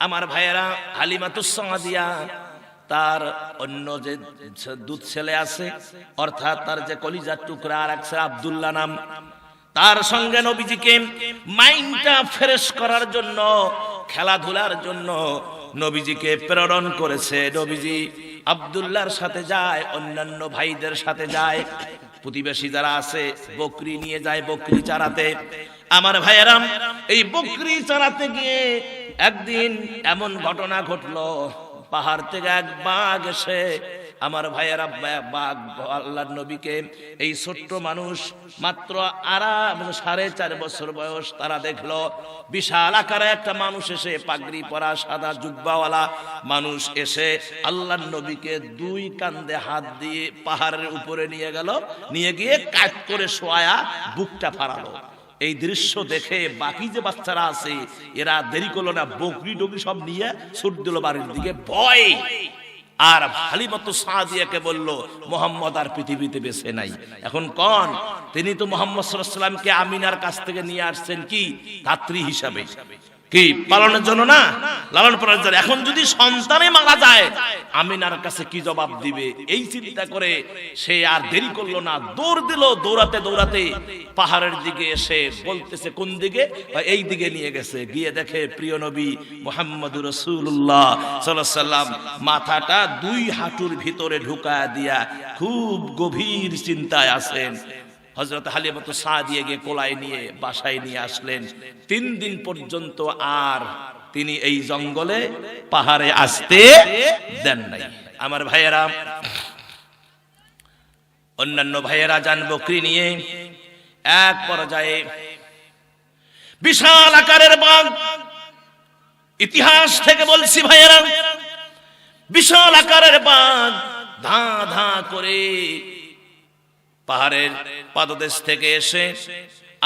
আমার ভাইয়েরা হালিমাতুসাদিয়া তার অন্য যে দুধ ছেলে আছে, অর্থাৎ তার যে কলিজার টুকরা আর একসে আব্দুল্লাহ নাম, তার সঙ্গে নবীজিকে মাইন্ডটা ফ্রেশ করার জন্য, খেলাধুলার জন্য নবীজিকে প্রেরণ করেছে। নবীজি আব্দুল্লাহর সাথে যায়, অন্যান্য ভাইদের সাথে যায়, প্রতিবেশী যারা আছে, বকরি নিয়ে যায়, বকরি চারাতে। আমার ভাইয়েরাম, এই বকরি চারাতে গিয়ে একদিন এমন ঘটনা ঘটলো। পাহাড় থেকে এক বাঘ এসে আমার ভাইয়েরা বাঘ আল্লাহর নবীকে, এই ছোট্ট মানুষ মাত্র আরাম সাড়ে চার বছর বয়স তারা দেখল। বিশাল আকারে একটা মানুষ এসে পাগড়ি পরা সাদা জুব্বাওয়ালা মানুষ এসে আল্লাহর নবীকে দুই কান্দে হাত দিয়ে পাহাড়ের উপরে নিয়ে গেল। নিয়ে গিয়ে কাজ করে শোয়া বুকটা ফাড়ালো। এই দৃশ্য দেখে বাকি যে বাচ্চারা আছে, এরা দেরি করল না, বকরি ডকরি সব নিয়ে ছুট দিল বাড়ির দিকে ভয় আর হালিমতো সাদিয়াকে বলল, মোহাম্মদ আর পৃথিবীতে বেছে নাই। এখন কন, তিনি তো মোহাম্মদ সাল্লামকে আমিনার কাছ থেকে নিয়ে আসছেন কি? ধাত্রী হিসাবে। কি? পালনের জন্য না? লালন পালনের জন্য। এখন যদি সন্তানে মারা যায়, আমিনার কাছে কি জবাব দিবে? এই চিন্তা করে সে আর দেরি করল না। দৌড় দিল, দৌড়াতে দৌড়াতে পাহাড়ের দিকে এসে বলতেছে, কোন দিকে? এই দিকে নিয়ে গেছে। গিয়ে দেখে প্রিয় নবী মোহাম্মদ রসুল্লাহ সাল্লাম মাথাটা দুই হাঁটুর ভিতরে ঢুকা দিয়া খুব গভীর চিন্তায় আছেন। হজরত হালিমত দিয়ে গিয়ে কোলায় নিয়ে, বাসায় নিয়ে আসলেন। তিন দিন পর্যন্ত আর তিনি এই জঙ্গলে পাহাড়ে আসতে দেন নাই। আমার ভাইয়েরা, অন্যান্য ভাইয়েরা যান বকরি নিয়ে। এক পর্যায়ে বিশাল আকারের বাঘ ইতিহাস থেকে বলছি ভাইয়েরা, বিশাল আকারের বাঘ ধা ধা করে পাহাড়ের পাদদেশ থেকে এসে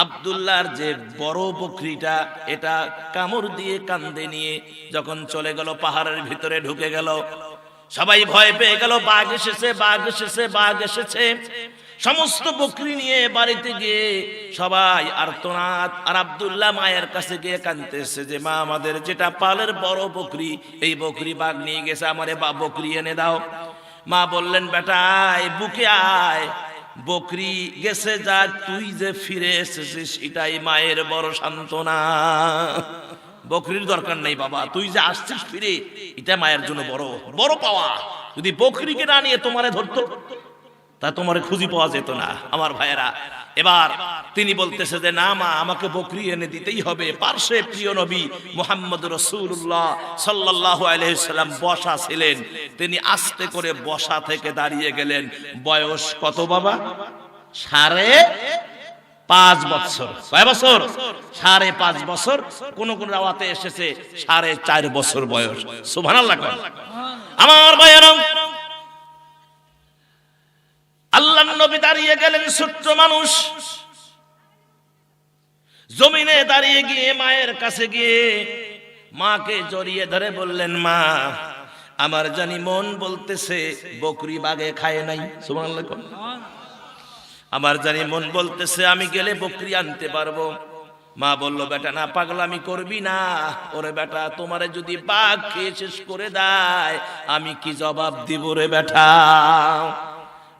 আবদুল্লাহর যে বড় বকরিটা, এটা কামড় দিয়ে কান্দে নিয়ে যখন চলে গেল পাহাড়ের ভিতরে ঢুকে গেল। সবাই ভয় পেয়ে গেল, বাঘ এসেছে বাঘ এসেছে বাঘ এসেছে। সমস্ত বকরি নিয়ে বাড়িতে গিয়ে সবাই আর্তনাদ, আর আবদুল্লাহ মায়ের কাছে গিয়ে কানতেছে যে, মা, আমাদের যেটা পালের বড় বকরি, এই বকরি বাঘ নিয়ে গেছে, আমারে বা বকরি এনে দাও। মা বললেন বেটা বুকে আয় বকরি গেছে যা, তুই যে ফিরে এসেছিস, এটাই মায়ের বড় সান্ত্বনা। বকরির দরকার নেই বাবা, তুই যে আসছিস ফিরে, এটা মায়ের জন্য বড় বড় পাওয়া। যদি বকরিকে না নিয়ে তোমারে ধরতো, তা তোমার খুঁজি পাওয়া যেত না, আমার ভাইয়েরা। এবার তিনি বলতেছে যে, না মা, আমাকে বকরি এনে দিতেই হবে। পার্শ্বে প্রিয় নবী মোহাম্মদ রসুল্লাহ সাল্লাহ আলহিসাল্লাম বসা ছিলেন। তিনি আস্তে করে বসা থেকে দাঁড়িয়ে গেলেন। বয়স কত বাবা? সাড়ে পাঁচ বছর। কয় বছর? সাড়ে পাঁচ বছর। কোন কোন রাওয়াতে এসেছে সাড়ে চার বছর বয়স। সুভান আমার ভাইয়েরা আল্লাহ নবী দাঁড়িয়ে গেলেন ছোট্ট মানুষ। জমিনে দাঁড়িয়ে গিয়ে মায়ের কাছে গিয়ে মাকে জড়িয়ে ধরে বললেন, মা, আমার জানি মন বলতেছে, বকরি বাগে খায় নাই। আমার জানি মন বলতেছে, আমি গেলে বকরি আনতে পারব। মা বলল, বেটা, না, পাগলামি করবি না। ওরে বেটা, তোমারে যদি বাঘ খেয়ে শেষ করে দেয়, আমি কি জবাব দিব রে বেটা?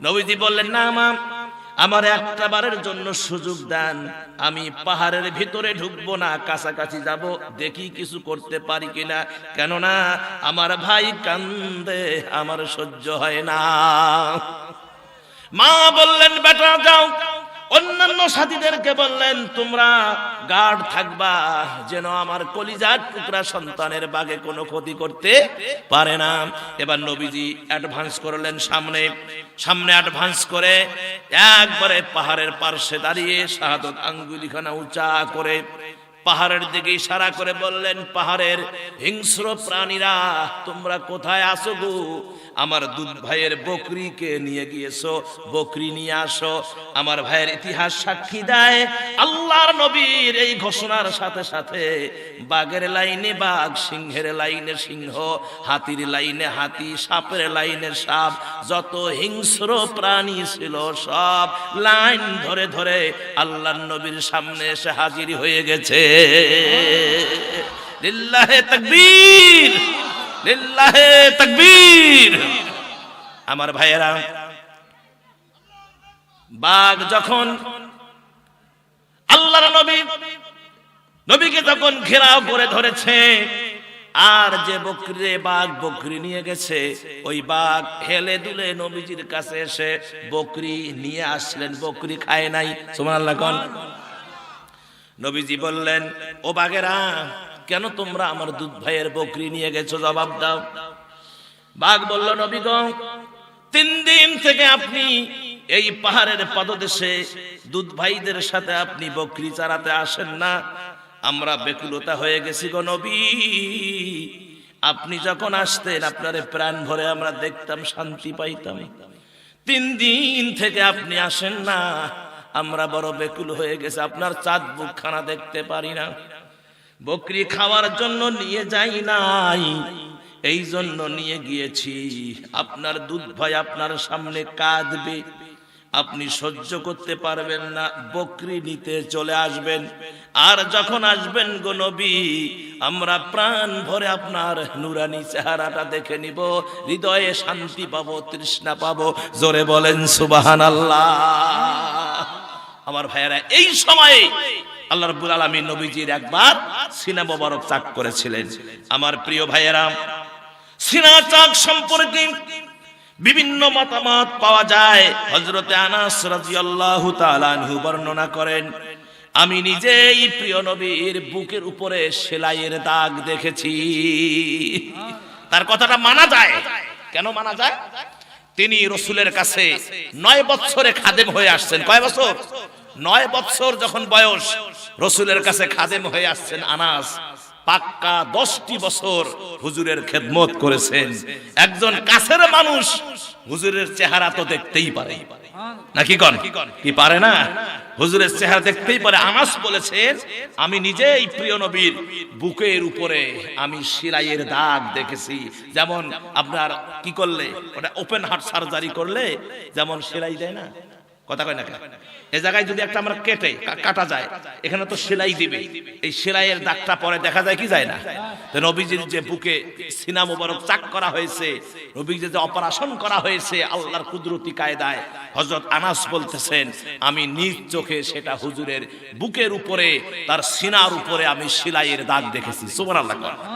নবীজি বললেন, না মা, আমার একটা বারের জন্য সুযোগ দেন। আমি পাহাড়ের ভিতরে ঢুকবো না, কাছাকাছি যাব, দেখি কিছু করতে পারি কিনা। কেননা আমার ভাই কান্দে, আমার সহ্য হয় না। মা বললেন, বেটা, যাও। অন্যান্য সাথীদেরকে বললেন, তোমরা গার্ড থাকবা যেন আমার কলিজার টুকরা সন্তানের বাগে কোনো ক্ষতি করতে পারে না। এবার নবীজি অ্যাডভান্স করলেন সামনে সামনে অ্যাডভান্স করে একবারে পাহাড়ের পার্শ্বে দাঁড়িয়ে শাহাদত আঙ্গুলিখানা উঁচা করে পাহাড়ের দিকে ইশারা করে বললেন, পাহাড়ের হিংস্র প্রাণীরা, তোমরা কোথায় আসো গো? আমার দুধ ভাইয়ের বকরিকে নিয়ে গিয়েছো, বকরি নিয়ে আসো। আমার ভাইয়ের ইতিহাস সাক্ষী দেয়, আল্লাহর নবীর এই ঘোষণার সাথে সাথে বাঘের লাইনে বাঘ, সিংহের লাইনে সিংহ, হাতির লাইনে হাতি, সাপের লাইনে সাপ, যত হিংস্র প্রাণী ছিল সব লাইন ধরে ধরে আল্লাহর নবীর সামনে এসে হাজির হয়ে গেছে। লিল্লাহে তাকবীর লিল্লাহে তাকবীর। আমার ভাইয়েরা, বাঘ যখন আল্লাহর নবী, নবীকে যখন ঘেরাও করে ধরেছে, আর যে বকরি বাঘ বকরি নিয়ে গেছে, ওই বাঘ হেলে দুলে নবীজির কাছে এসে বকরি নিয়ে আসলেন, বকরি খায় নাই। সুবহানাল্লাহ কোন। নবীজি বললেন, ও বাঘেরা কেন তোমরা আমার দুধ ভাইয়ের বকরি নিয়ে গেছো? জবাব দাও। বাঘ বলল নবীগণ তিন দিন থেকে আপনি এই পাহাড়ের পদদেশে দুধ ভাইদের সাথে আপনি বকরি চারাতে আসেন না। আমরা বেকুলতা হয়ে গেছি গো নবী। আপনি যখন আসতেন, আপনার প্রাণ ভরে আমরা দেখতাম, শান্তি পাইতাম। তিন দিন থেকে আপনি আসেন না। আমরা বড় বেকুল হয়ে গেছে, আপনার চাঁদ বুকখানা দেখতে পারি না। বকরি খাওয়ার জন্য নিয়ে যাই নাই, এই জন্য নিয়ে গিয়েছি। আপনার দুধ ভাই আপনার সামনে কাঁদবে, আপনি সহ্য করতে পারবেন না, বকরি নিতে চলে আসবেন। আর যখন আসবেন গো নবী, আমরা প্রাণ ভরে আপনার নুরানি চেহারাটা দেখে নিব, হৃদয়ে শান্তি পাবো, তৃষ্ণা পাবো, জোরে বলেন সুবাহান আল্লাহ আমার ভাইয়েরা, এই সময়ে আল্লাহ রাব্বুল আলামিন নবীজির একবার সিনা মোবারক চাক করেছিলেন। আমার প্রিয় ভাইয়েরা, সিনা চাক সম্পর্কে বিভিন্ন মতামত পাওয়া যায়। হযরতে আনাস রাদিয়াল্লাহু তাআলা আনহু বর্ণনা করেন, আমি নিজেই প্রিয় নবীর বুকের উপরে সেলাইয়ের দাগ দেখেছি। তার কথাটা মানা যায়। কেন মানা যায়? তিনি রসুলের কাছে নয় বছরে খাদেম হয়ে আসছেন। কয় বছর? নয় বছর যখন বয়স, রসুলের কাছে খাদেম হয়ে আসছেন আনাস। পাক্কা দশটি বছর হুজুরের খেদমত করেছেন। একজন কাছের মানুষ হুজুরের চেহারা তো দেখতেই পারে। নাকি কন? কি পারে না? হুজুরের চেহারা দেখতেই পারে। আনাস বলেছেন আমি নিজেই প্রিয় নবীর বুকের উপরে আমি সিলাইয়ের দাগ দেখেছি। যেমন আপনার কি করলে? ওটা ওপেন হার্ট সার্জারি করলে যেমন সেলাই দেয় না? কথা কয় না কেন? এ জায়গায় যদি একটা আমরা কেটে কাটা যায়, এখানে তো সেলাই দিবে। এই সেলাইয়ের দাগটা পরে দেখা যায় কি যায় না? নবীজির যে বুকে সিনা মুবারক চাক করা হয়েছে, নবীজির যে অপারেশন করা হয়েছে আল্লাহর কুদরতি কায়দায়, হযরত আনাস বলতেছেন, আমি নিজ চোখে সেটা হুজুরের বুকের উপরে, তার সিনার উপরে আমি সেলাইয়ের দাগ দেখেছি। সুবহানাল্লাহ